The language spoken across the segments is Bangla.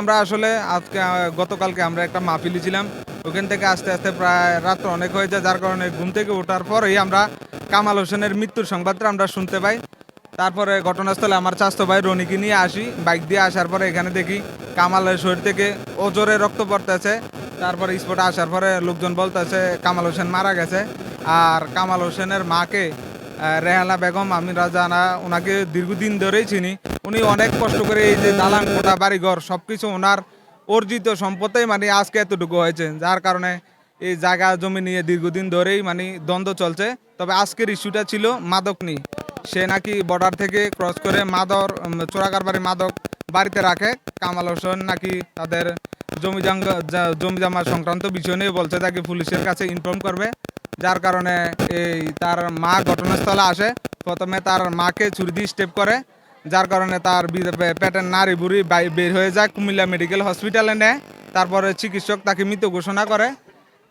আমরা আসলে, আজকে গতকালকে আমরা একটা মাহফিলি ছিলাম ওখান থেকে আস্তে আস্তে প্রায় রাত অনেক হয়ে যায়, যার কারণে ঘুম থেকে ওঠার পরেই আমরা কামাল হোসেনের মৃত্যুর সংবাদটা আমরা শুনতে পাই। তারপরে ঘটনাস্থলে আমার স্বাস্থ্য ভাই রনিকে নিয়ে আসি, বাইক দিয়ে আসার পরে এখানে দেখি কামালের শরীর থেকে ওজোরে রক্ত পড়তেছে। তারপরে স্পটে আসার পরে লোকজন বলতেছে, কামাল হোসেন মারা গেছে। আর কামাল হোসেনের মাকে রেহানা বেগম আমি রাজানা ওনাকে দীর্ঘদিন ধরেই চিনি। উনি অনেক কষ্ট করে এই যে দালান কোটা বাড়িঘর সব কিছু ওনার অর্জিত সম্পদেই মানে আজকে এতটুকু হয়েছে যার কারণে এই জায়গা জমি নিয়ে দীর্ঘদিন ধরেই মানে দ্বন্দ্ব চলছে। তবে আজকের ইস্যুটা ছিল মাদক নিয়ে। সে নাকি বর্ডার থেকে ক্রস করে মাদর উম, চোরাকারবারি মাদক বাড়িতে রাখে। কামাল হোসেন নাকি তাদের জমি জমি জামা সংক্রান্ত বিষয় নিয়ে বলছে তাকে পুলিশের কাছে ইনফর্ম করবে। যার কারণে এই তার মা ঘটনাস্থলে আসে। প্রথমে তার মাকে ছুরি দিয়ে স্টেপ করে, যার কারণে তার পেটের নারী বুড়ি বের হয়ে যায় কুমিল্লা মেডিকেল হসপিটালে নেয়। তারপরে চিকিৎসক তাকে মৃত ঘোষণা করে।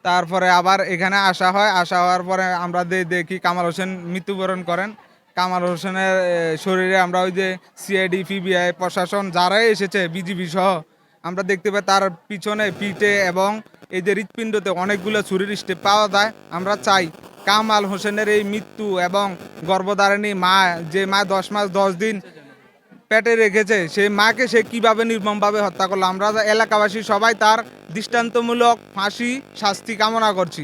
তারপরে আবার এখানে আসা হয়। আসা হওয়ার পরে আমরা দেখি কামাল হোসেন মৃত্যুবরণ করেন। কামাল হোসেনের শরীরে আমরা ওই যে সিআইডি পিবিআই প্রশাসন, যারাই এসেছে বিজিবি সহ, আমরা দেখতে পাই তার পিছনে পিঠে এবং এই যে হৃৎপিণ্ডতে অনেকগুলো ছুরির স্টেপ পাওয়া যায়, আমরা চাই কামাল হোসেনের এই মৃত্যু এবং গর্ভধারিণী মা, যে মা দশ মাস দশ দিন পেটে রেখেছে, সেই মাকে সে কীভাবে নির্মমভাবে হত্যা করল? আমরা এলাকাবাসী সবাই তার দৃষ্টান্তমূলক ফাঁসি শাস্তি কামনা করছি।